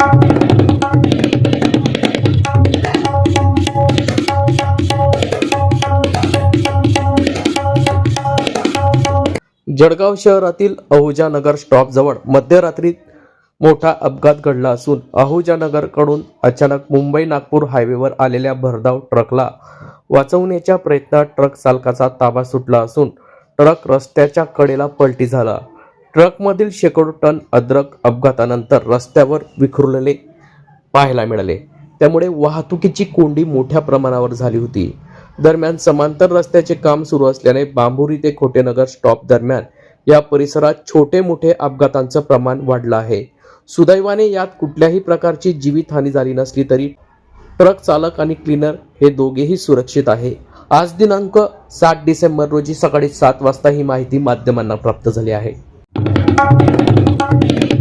जळगाव शहरातील अहुजा नगर स्टॉपजवळ मध्यरात्री मोठा अपघात घडला असून आहुजानगरकडून अचानक मुंबई नागपूर हायवेवर आलेल्या भरधाव ट्रकला वाचवण्याच्या प्रयत्नात ट्रक चालकाचा ताबा सुटला असून ट्रक रस्त्याच्या कडेला पलटी झाला. ट्रकमधील शेकडो टन अद्रक अपघातानंतर रस्त्यावर विखुरलेले पाहायला मिळाले. त्यामुळे वाहतुकीची कोंडी मोठ्या प्रमाणावर झाली होती. दरम्यान समांतर रस्त्याचे काम सुरू असल्याने बांबुरी ते खोटेनगर स्टॉप दरम्यान या परिसरात छोटे मोठे अपघातांचं प्रमाण वाढलं आहे. सुदैवाने यात कुठल्याही प्रकारची जीवितहानी झाली नसली तरी ट्रक चालक आणि क्लीनर हे दोघेही सुरक्षित आहे. आज दिनांक सात डिसेंबर रोजी सकाळी सात वाजता ही माहिती माध्यमांना प्राप्त झाली आहे. Thank you.